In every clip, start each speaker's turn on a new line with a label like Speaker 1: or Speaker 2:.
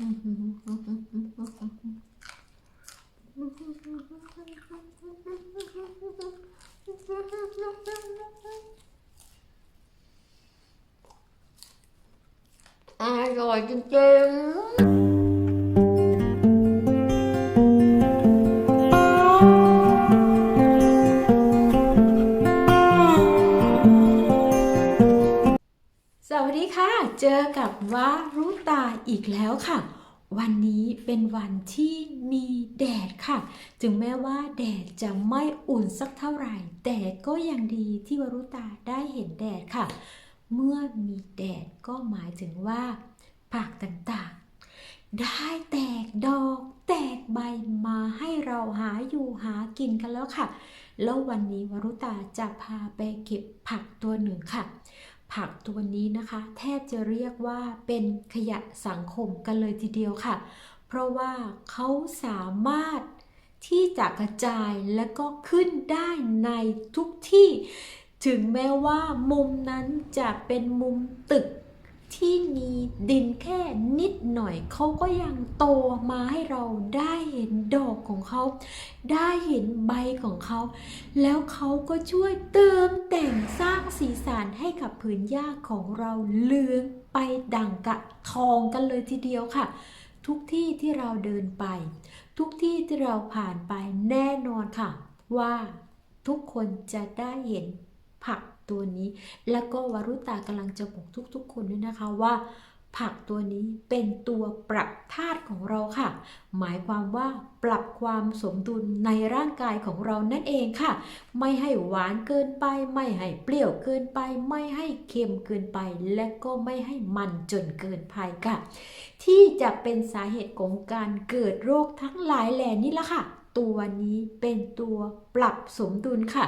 Speaker 1: อร่อยจริงๆ เจอกับวารุตาอีกแล้วค่ะ วันนี้เป็นวันที่มีแดดค่ะ ถึงแม้ว่าแดดจะไม่อุ่นสักเท่าไหร่ แต่ก็ยังดีที่วารุตาได้เห็นแดดค่ะ เมื่อมีแดดก็หมายถึงว่าผักต่างๆ ได้แตกดอกแตกใบมาให้เราหาอยู่หากินกันแล้วค่ะ แล้ววันนี้วารุตาจะพาไปเก็บผักตัวหนึ่งค่ะ ผักตัวนี้นะคะ แทบจะเรียกว่าเป็นขยะสังคมกันเลยทีเดียวค่ะ เพราะว่าเขาสามารถที่จะกระจายและก็ขึ้นได้ในทุกที่ ถึงแม้ว่ามุมนั้นจะเป็นมุมตึก ที่มีดินแค่นิดหน่อยเขาก็ยังโตมาให้เราได้เห็นดอกของเขา ได้เห็นใบของเขา แล้วเขาก็ช่วยเติมแต่งสร้างสีสันให้กับผืนหญ้าของเราเลืองไปดังกะทองกันเลยทีเดียวค่ะ ทุกที่ที่เราเดินไป ทุกที่ที่เราผ่านไปแน่นอนค่ะ ว่าทุกคนจะได้เห็นผัก ตัวนี้ แล้วก็วรุตากำลังจะบอกทุกๆ คนด้วยนะคะว่า ผักตัวนี้เป็นตัวปรับธาตุของเราค่ะ หมายความว่าปรับความสมดุลในร่างกายของเรานั่นเองค่ะ ไม่ให้หวานเกินไป ไม่ให้เปรี้ยวเกินไป ไม่ให้เค็มเกินไป และก็ไม่ให้มันจนเกินไปค่ะ ที่จะเป็นสาเหตุของการเกิดโรคทั้งหลายแหล่นี้ละค่ะ ตัวนี้เป็นตัวปรับสมดุลค่ะ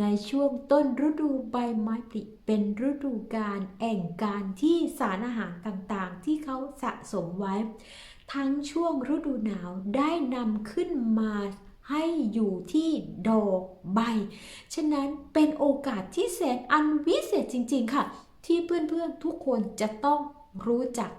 Speaker 1: ในช่วงต้นฤดูใบไม้ผลิเป็นฤดูการแอ่งการที่สารอาหารต่างๆ ที่เขาสะสมไว้ ทั้งช่วงฤดูหนาวได้นำขึ้นมาให้อยู่ที่ดอกใบ ฉะนั้นเป็นโอกาสที่แสนอันวิเศษจริงๆค่ะ ที่เพื่อนๆทุกคนจะต้องรู้จัก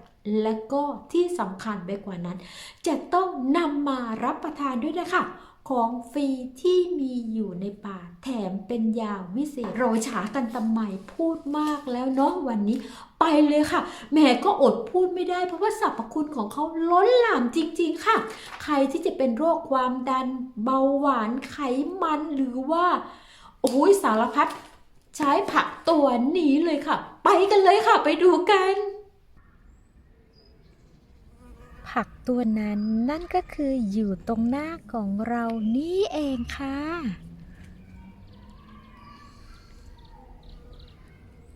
Speaker 1: และก็ที่สำคัญไปกว่านั้น จะต้องนำมารับประทานด้วยนะคะ ของฟรีที่มีอยู่ในป่า แถมเป็นยาวิเศษโรยฉากันตำไมพูดมากแล้วเนาะวันนี้ไปเลยค่ะแหม่ก็อดพูดไม่ได้เพราะว่าสรรพคุณของเขาล้นหลามจริง ๆ ค่ะ ใครที่จะเป็นโรคความดัน เบาหวานไขมันหรือว่าโอ้ยสารพัดใช้ผักตัวนี้เลยค่ะ ไปกันเลยค่ะ ไปดูกัน ผักตัวนั้นนั่นก็คืออยู่ตรงหน้าของเรานี่เองค่ะ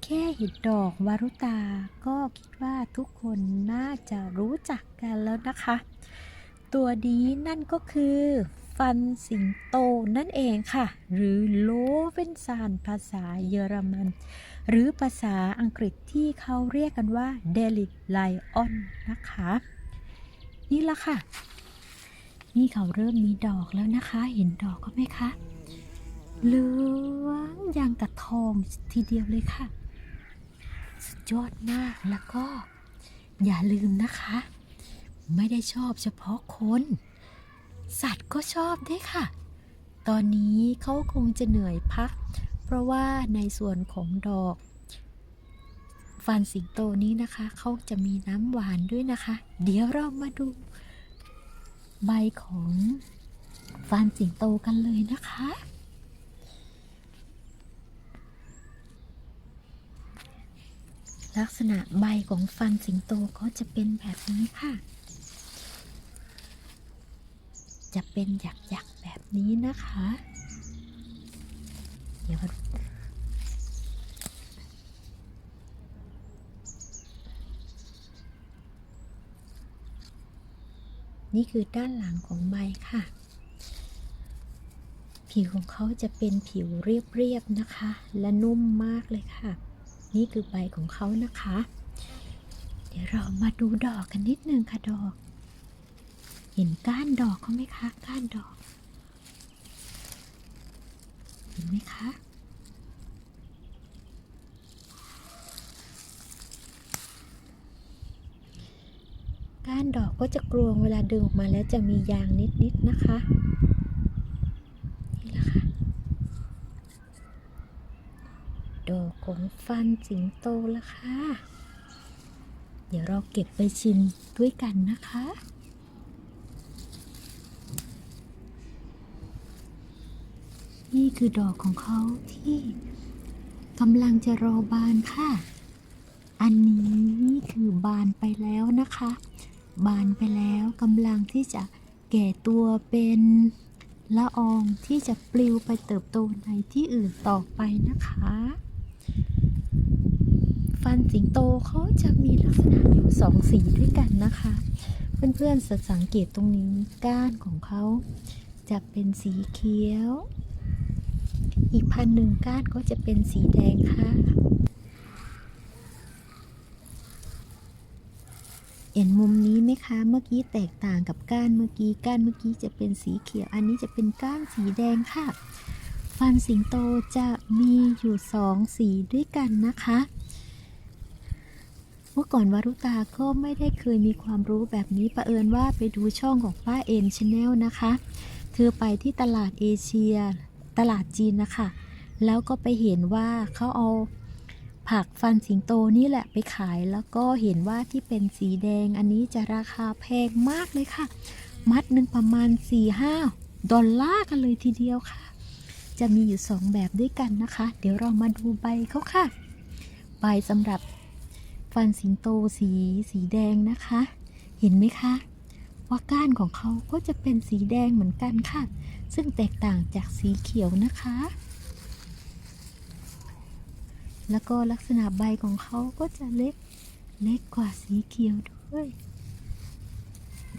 Speaker 1: แค่เห็นดอกวารุตาก็คิดว่าทุกคนน่าจะรู้จักกันแล้วนะคะ ตัวนี้นั่นก็คือ ฟันสิงโตนั่นเองค่ะ หรือโลเวนซานภาษาเยอรมัน หรือภาษาอังกฤษที่เขาเรียกกันว่าเดลิไลออนนะคะ นี่ละค่ะ นี่เขาเริ่มมีดอกแล้วนะคะ เห็นดอกก็ไหมคะ เหลืองอย่างกระทองทีเดียวเลยค่ะ สุดยอดมากแล้วก็ อย่าลืมนะคะ ไม่ได้ชอบเฉพาะคน สัตว์ก็ชอบด้วยค่ะ ตอนนี้เขาคงจะเหนื่อยพัก เพราะว่าในส่วนของดอก ฟันสิงโตนี้นะคะเขาจะมีน้ำหวานด้วยนะคะ เดี๋ยวเรามาดู ใบของฟันสิงโตกันเลยนะคะ ลักษณะใบของฟันสิงโตก็จะเป็นแบบนี้ค่ะ จะเป็นหยักๆแบบนี้นะคะ เดี๋ยวมาดู นี่คือด้านหลังของใบค่ะ ผิวของเขาจะเป็นผิวเรียบๆนะคะ และนุ่มมากเลยค่ะ นี่คือใบของเขานะคะ เดี๋ยวเรามาดูดอกกันนิดนึงค่ะดอก เห็นก้านดอกเขาไหมคะ ก้านดอก เห็นไหมคะ ก้านดอกก็จะกรวงเวลาดึงออกมาแล้วจะมียางนิดๆนะคะ นี่แหละค่ะ ดอกของฟันสิงโตละค่ะ เดี๋ยวเราเก็บไปชิมด้วยกันนะคะนี่คือดอกของเขาที่กำลังจะรอบานค่ะ อันนี้คือบานไปแล้วนะคะ บานไปแล้วกำลังที่จะแก่ตัวเป็นละอองที่จะปลิวไปเติบโตในที่อื่นต่อไปนะคะ ฟันสิงโตเขาจะมีลักษณะอยู่สองสีด้วยกันนะคะ เพื่อนๆสังเกตตรงนี้ก้านของเขาจะเป็นสีเขียว อีกพันหนึ่งก้านก็จะเป็นสีแดงค่ะเห็นมุมนี้ ไหมคะ เมื่อกี้แตกต่างกับก้านเมื่อกี้ ก้านเมื่อกี้จะเป็นสีเขียว อันนี้จะเป็นก้านสีแดงค่ะ ฟันสิงโตจะมีอยู่สองสีด้วยกันนะคะ เมื่อก่อนวารุตาก็ไม่ได้เคยมีความรู้แบบนี้ประเอิญว่าไปดูช่องของป้าเอ็นชาแนลนะคะคือไปที่ตลาดเอเชีย ตลาดจีนนะคะ แล้วก็ไปเห็นว่าเขาเอา ผักฟันสิงโตนี่แหละไปขายแล้วก็เห็นว่าที่เป็นสีแดงอันนี้จะราคาแพงมากเลยค่ะ มัดหนึ่งประมาณ 4-5 ดอลลาร์กันเลยทีเดียวค่ะ จะมีอยู่ 2 แบบด้วยกันนะคะ เดี๋ยวเรามาดูใบเขาค่ะ ใบสำหรับฟันสิงโตสีสีแดงนะคะ เห็นไหมคะว่าก้านของเขาก็จะเป็นสีแดงเหมือนกันค่ะ ซึ่งแตกต่างจากสีเขียวนะคะ แล้วก็ลักษณะใบของเขาก็จะเล็กเล็กกว่าสีเขียวด้วย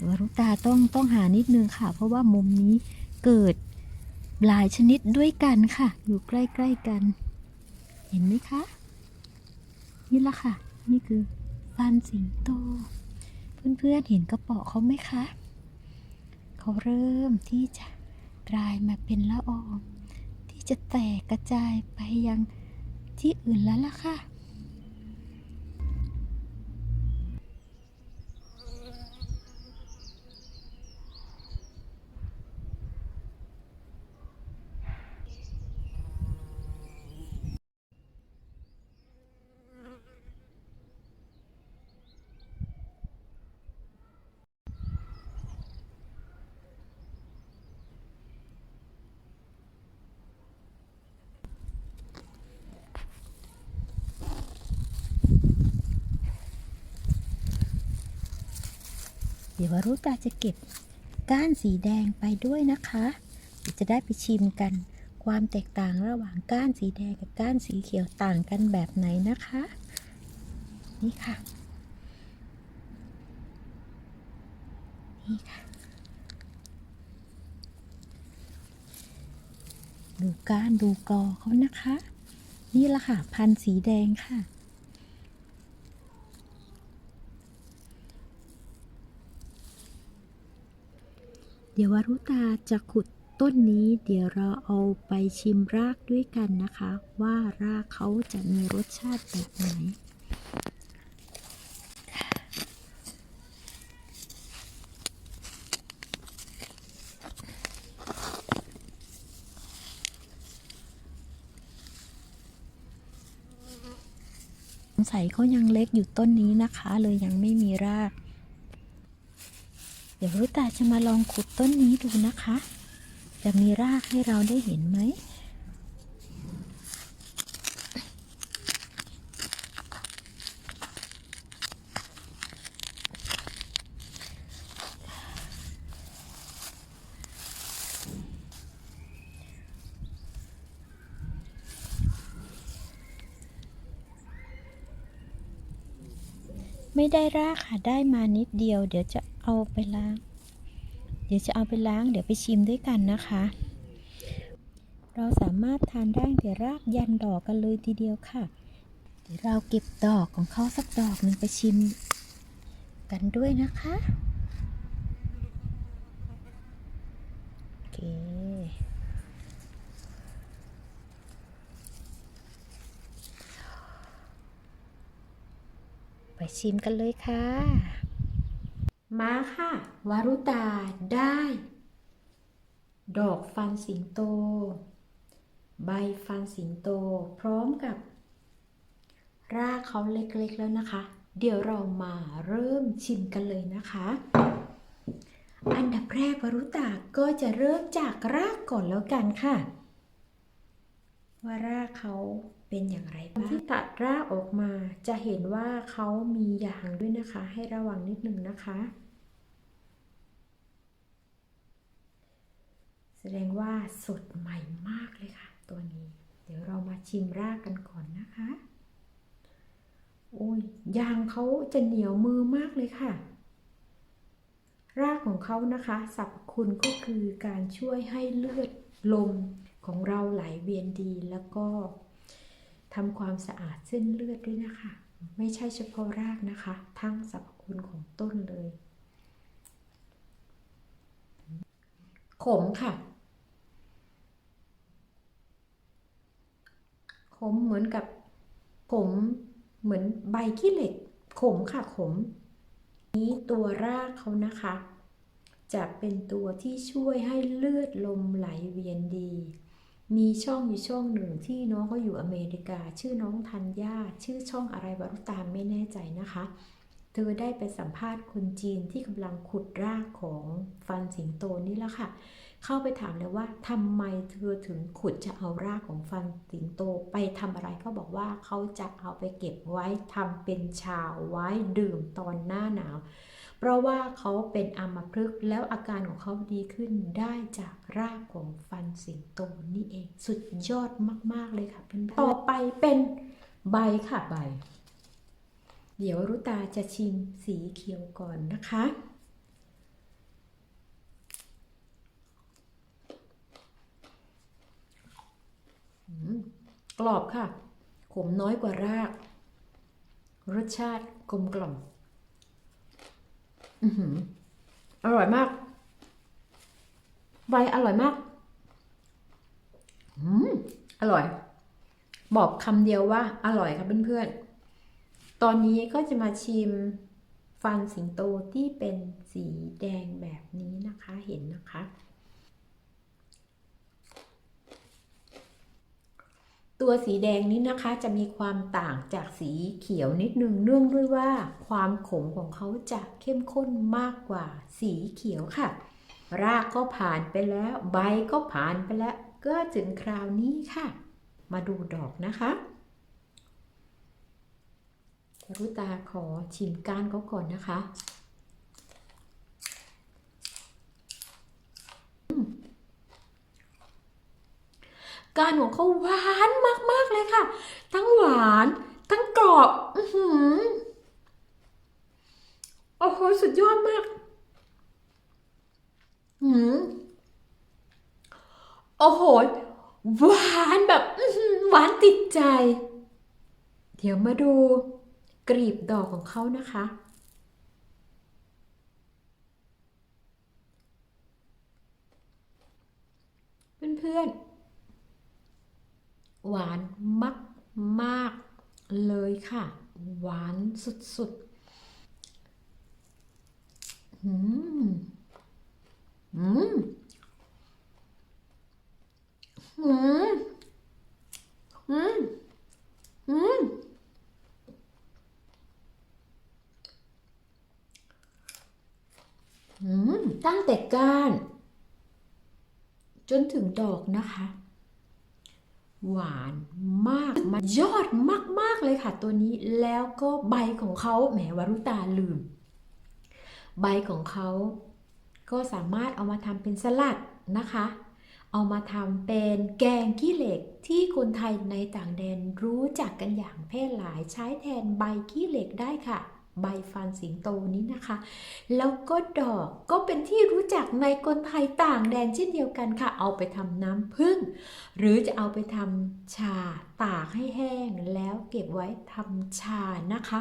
Speaker 1: วรุตาต้องต้องหานิดนึงค่ะ เพราะว่ามุมนี้เกิดหลายชนิดด้วยกันค่ะ อยู่ใกล้ๆกัน เห็นไหมคะ นี่ละค่ะ นี่คือฟันสิงโต เพื่อนๆเห็นกระเป๋อเขาไหมคะ เขาเริ่มที่จะกลายมาเป็นละออง ที่จะแตกกระจายไปยัง ที่อื่นแล้วล่ะค่ะ ดี๋ยววารุตาจะเก็บก้านสีแดงไปด้วยนะคะจะได้ไปชิมกัน ความแตกต่างระหว่างก้านสีแดงกับก้านสีเขียวต่างกันแบบไหนนะคะ นี่ค่ะ นี่ค่ะ ดูก้านดูกอเขานะคะ นี่ละค่ะ พันธุ์สีแดงค่ะ ดี๋ยววารุตาจะขุดต้นนี้เดี๋ยวเราเอาไปชิมรากด้วยกันนะคะ ว่ารากเขาจะมีรสชาติแบบไหนสงสัยเขายังเล็กอยู่ต้นนี้นะคะ เลยยังไม่มีราก เดี๋ยวรุตาจะมาลองขุดต้นนี้ดูนะคะ จะมีรากให้เราได้เห็นไหม ไม่ได้รากค่ะ ได้มานิดเดียว เดี๋ยวจะ เอาไปล้าง เดี๋ยวจะเอาไปล้าง เดี๋ยวไปชิมด้วยกันนะคะ เราสามารถทานได้แต่รากยันดอกกันเลยทีเดียวค่ะ เดี๋ยวเราเก็บดอกของเขาสักดอกหนึ่งไปชิมกันด้วยนะคะโอเคไปชิมกันเลยค่ะ มาค่ะ วารุตาได้ ดอกฟันสิงโต ใบฟันสิงโต พร้อมกับ รากเขาเล็กๆแล้วนะคะ เดี๋ยวเรามาเริ่มชิมกันเลยนะคะ อันดับแรกวารุตาก็จะเริ่มจากรากก่อนแล้วกันค่ะ ว่ารากเขาเป็นอย่างไรบ้างที่ตัดรากออกมาจะเห็นว่าเขามียางด้วยนะคะ ให้ระวังนิดนึงนะคะ แสดงว่าสดใหม่มากเลยค่ะ ตัวนี้ เดี๋ยวเรามาชิมรากกันก่อนนะคะ โอ้ยยางเขาจะเหนียวมือมากเลยค่ะ รากของเขานะคะสรรพคุณก็คือการช่วยให้เลือดลมของเราไหลเวียนดีแล้วก็ทำความสะอาดเส้นเลือดด้วยนะคะ ไม่ใช่เฉพาะรากนะคะ ทั้งสรรพคุณของต้นเลย ขมค่ะ ขมเหมือนกับ ขมเหมือนใบขี้เหล็ก ขมค่ะขม นี้ตัวรากเขานะคะ จะเป็นตัวที่ช่วยให้เลือดลมไหลเวียนดี มีช่องอยู่ช่องหนึ่งที่น้องเขาอยู่อเมริกา ชื่อน้องธัญญาชื่อช่องอะไรวารุตามไม่แน่ใจนะคะ เธอได้ไปสัมภาษณ์คนจีนที่กำลังขุดรากของฟันสิงโตนี่แหละค่ะ เข้าไปถามเลยว่าทำไมเธอถึงขุดจะเอารากของฟันสิงโตไปทำอะไรเขาบอกว่าเขาจะเอาไปเก็บไว้ทำเป็นชาไว้ดื่มตอนหน้าหนาว เพราะว่าเขาเป็นอัมพฤกษ์แล้วอาการของเขาดีขึ้นได้จากรากของฟันสิงโตนี่เอง สุดยอดมาก ๆเลยค่ะเพื่อนๆต่อไปเป็นใบค่ะใบ เดี๋ยวรุตาจะชิมสีเขียวก่อนนะคะอืมกรอบค่ะ ขมน้อยกว่าราก รสชาติกลมกล่อมอือหืออร่อยมาก ใบอร่อยมากอืมอร่อย บอกคำเดียวว่า อร่อยค่ะเพื่อนๆ ตอนนี้ก็จะมาชิมฟันสิงโตที่เป็นสีแดงแบบนี้นะคะเห็นนะคะ ตัวสีแดงนี้นะคะจะมีความต่างจากสีเขียวนิดนึงเนื่องด้วยว่าความขมของเขาจะเข้มข้นมากกว่าสีเขียวค่ะ รากก็ผ่านไปแล้ว ใบก็ผ่านไปแล้ว ก็ถึงคราวนี้ค่ะ มาดูดอกนะคะ รุตาขอชิมก้านเขาก่อนนะคะการของเขาหวานมาก ๆ เลยค่ะ ทั้งหวาน ทั้งกรอบ อือหือโอ้โห สุดยอดมากหืมโอ้โห หวานแบบหวานติดใจ เดี๋ยวมาดู กลีบดอกของเขานะคะ เพื่อนๆ หวานมากมากๆเลยค่ะ หวานสุดๆ อืม อืม อืม อืม อืม ตั้งแต่ก้าน จนถึงดอกนะคะ หวานมากมันยอดมาก ๆ เลยค่ะตัวนี้แล้วก็ใบของเขาแหมวรุตาลืม ใบของเขาก็สามารถเอามาทำเป็นสลัดนะคะ เอามาทำเป็นแกงขี้เหล็กที่คนไทยในต่างแดนรู้จักกันอย่างแพร่หลายใช้แทนใบขี้เหล็กได้ค่ะ ใบฟันสิงโตนี้นะคะ แล้วก็ดอกก็เป็นที่รู้จักในคนไทยต่างแดนเช่นเดียวกันค่ะ เอาไปทำน้ำผึ้งหรือจะเอาไปทำชาตากให้แห้งแล้วเก็บไว้ทำชานะคะ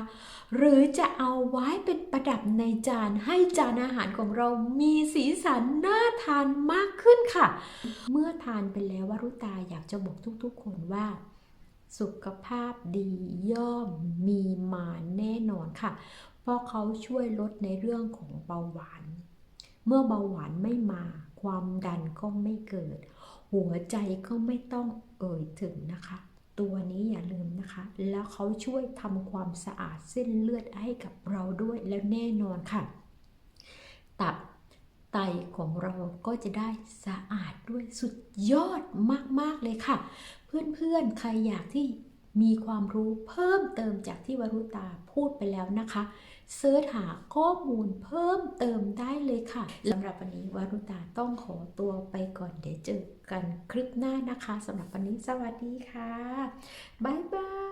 Speaker 1: หรือจะเอาไว้เป็นประดับในจานให้จานอาหารของเรามีสีสันน่าทานมากขึ้นค่ะ เมื่อทานไปแล้ววรุตาอยากจะบอกทุกๆคนว่า สุขภาพดีย่อมมีมาแน่นอนค่ะ เพราะเขาช่วยลดในเรื่องของเบาหวาน เมื่อเบาหวานไม่มาความดันก็ไม่เกิด หัวใจก็ไม่ต้องเอ่ยถึงนะคะ ตัวนี้อย่าลืมนะคะ แล้วเขาช่วยทำความสะอาดเส้นเลือดให้กับเราด้วยแล้วแน่นอนค่ะ ตับ ไตของเราก็จะได้สะอาดด้วยสุดยอดมาก ๆ เลยค่ะ เพื่อนๆ ใครอยากที่มีความรู้เพิ่มเติมจากที่วรุตาพูดไปแล้วนะคะเสิร์ชหาข้อมูลเพิ่มเติมได้เลยค่ะสำหรับวันนี้วรุตาต้องขอตัวไปก่อนเดี๋ยวเจอกันคลิปหน้านะคะสำหรับวันนี้สวัสดีค่ะ บ๊ายบาย